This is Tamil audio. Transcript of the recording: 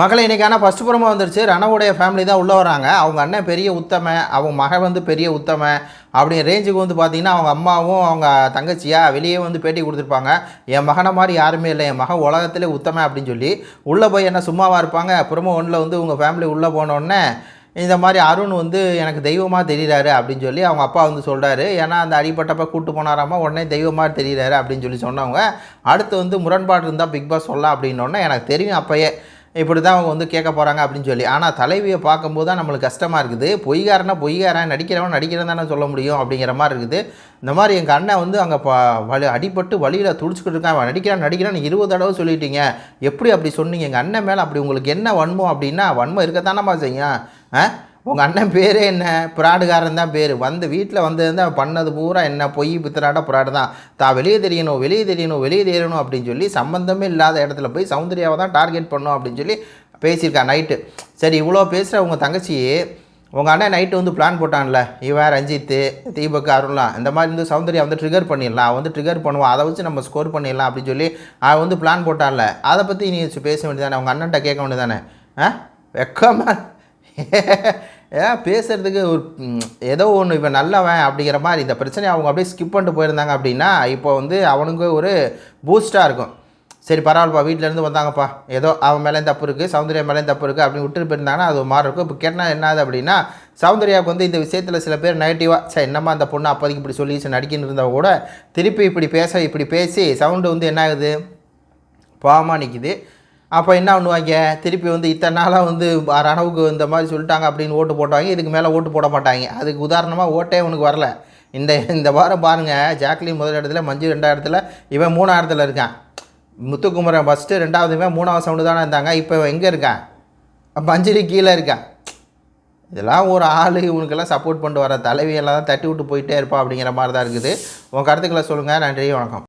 மகளை இன்றைக்கான ஃபஸ்ட் புறமா வந்துருச்சு. ரணவுடைய ஃபேமிலி தான் உள்ளே வராங்க. அவங்க அண்ணன் பெரிய உத்தம அவங்க மகள் வந்து பெரிய உத்தம அப்படி ரேஞ்சுக்கு வந்து பார்த்தீங்கன்னா அவங்க அம்மாவும் அவங்க தங்கச்சியாக வெளியே வந்து பேட்டி கொடுத்துருப்பாங்க. என் மகனை மாதிரி யாருமே இல்லை. என் மகன் உலகத்திலே உத்தம அப்படின்னு சொல்லி உள்ளே போய் என்ன சும்மாவாக இருப்பாங்க? புறமோ ஒன்றில் வந்து உங்கள் ஃபேமிலி உள்ளே போனோடனே இந்த மாதிரி அருண் வந்து எனக்கு தெய்வமாக தெரியுறாரு அப்படின்னு சொல்லி அவங்க அப்பா வந்து சொல்கிறாரு ஏன்னா அந்த அடிப்பட்டப்ப கூட்டு போனாராமா? உடனே தெய்வமாக தெரிகிறாரு அப்படின்னு சொல்லி சொன்னவங்க. அடுத்து வந்து முரண்பாடு இருந்தால் பிக் பாஸ் சொல்லலாம் அப்படின்னோடனே எனக்கு தெரியும் அப்போயே. இப்படி தான் அவங்க வந்து கேட்க போகிறாங்க அப்படின்னு சொல்லி. ஆனால் தலைவியை பார்க்கும்போது தான் நம்மளுக்கு கஷ்டமாக இருக்குது. பொய்காரனா பொய்காரன் நடிக்கிறவன் நடிக்கிறேன் தானே சொல்ல முடியும் அப்படிங்கிற மாதிரி இருக்குது. இந்த மாதிரி எங்கள் அண்ணன் வந்து அங்கே ப வலி அடிபட்டு வழியில் துடிச்சிக்கிட்டு இருக்கான். அவன் நடிக்கிறான் நடிக்கிறான்னு இருபது தடவை சொல்லிட்டீங்க. எப்படி அப்படி சொன்னீங்க? எங்கள் அண்ணன் மேலே அப்படி உங்களுக்கு என்ன வன்மம் அப்படின்னா வன்மம் இருக்கத்தானம்மா செய்யும். ஆ? உங்கள் அண்ணன் பேரே என்ன? பிராடுகாரன் தான் பேர். வந்து வீட்டில் வந்தது அவன் பண்ணது பூரா என்ன? பொய் பித்தராட புராடு தான். தான் வெளியே தெரியணும் வெளியே தெரியணும் வெளியே தெரியணும் அப்படின்னு சொல்லி சம்மந்தமே இல்லாத இடத்துல போய் சௌந்தர்யாவை தான் டார்கெட் பண்ணும் அப்படின்னு சொல்லி பேசியிருக்கா நைட்டு சரி இவ்வளோ பேசுகிற உங்கள் தங்கச்சி உங்கள் அண்ணன் நைட்டு வந்து பிளான் போட்டான்ல. இவன் ரஞ்சித்து தீபக் அருள்லாம் இந்த மாதிரி வந்து சௌந்தர்யா வந்து ட்ரிகர் பண்ணிடலாம். அவன் வந்து ட்ரிகர் பண்ணுவான். அதை வச்சு நம்ம ஸ்கோர் பண்ணிடலாம் அப்படின்னு சொல்லி அவன் வந்து பிளான் போட்டான்ல. அதை பற்றி நீ பேச வேண்டியதானே உங்கள் அண்ணன்ட்ட கேட்க வேண்டியதானே ஆ? வெக்கமா? ஏன் பேசுகிறதுக்கு ஒரு ஏதோ ஒன்று இவன் நல்லவன் அப்படிங்கிற மாதிரி இந்த பிரச்சனையை அவங்க அப்படியே ஸ்கிப் பண்ணிட்டு போயிருந்தாங்க அப்படின்னா இப்போ வந்து அவனுக்கு ஒரு பூஸ்ட்டாக இருக்கும். சரி பரவாயில்லப்பா வீட்டிலேருந்து வந்தாங்கப்பா. ஏதோ அவன் மேலேயும் தப்பு இருக்குது சௌந்தர்யா மேலேயும் தப்பு இருக்குது அப்படின்னு விட்டுட்டு போயிருந்தாங்கன்னா அது ஒரு மாதிரி இருக்கும். இப்போ கேட்டால் என்னது அப்படின்னா சௌந்தர்யாவுக்கு வந்து இந்த விஷயத்தில் சில பேர் நெகட்டிவாக சரி என்னம்மா அந்த பொண்ணு அப்போதைக்கு இப்படி சொல்லி நடிக்கின்னு இருந்தவங்க கூட திருப்பி இப்படி பேச இப்படி பேசி சவுண்டு வந்து என்ன ஆகுது? பாவமாக நிற்கிது அப்போ என்ன பண்ணுவாங்க? திருப்பி வந்து இத்தனை நாளாக வந்து ரணவுக்கு இந்த மாதிரி சொல்லிட்டாங்க அப்படின்னு ஓட்டு போட்டாங்க. இதுக்கு மேலே ஓட்டு போட மாட்டாங்க. அதுக்கு உதாரணமாக ஓட்டே உனக்கு வரல. இந்த இந்த வாரம் பாருங்கள் ஜாக்லின் முதல் இடத்துல மஞ்சு ரெண்டாயிரத்துல இவன் மூணாயிரத்தில் இருக்கான். முத்துக்குமரன் ஃபஸ்ட்டு ரெண்டாவதுமே மூணாவது சவுண்டு தானே இருந்தாங்க. இப்போ இவன் எங்கே இருக்கான்? மஞ்சரி கீழே இருக்கான். இதெல்லாம் ஒரு ஆள் இவனுக்கெல்லாம் சப்போர்ட் பண்ணிட்டு வர தலைவியெல்லாம் தான் தட்டி விட்டு போயிட்டே இருப்பான் அப்படிங்கிற மாதிரி தான் இருக்குது. உன் கருத்துக்களை சொல்லுங்கள் நன்றி வணக்கம்.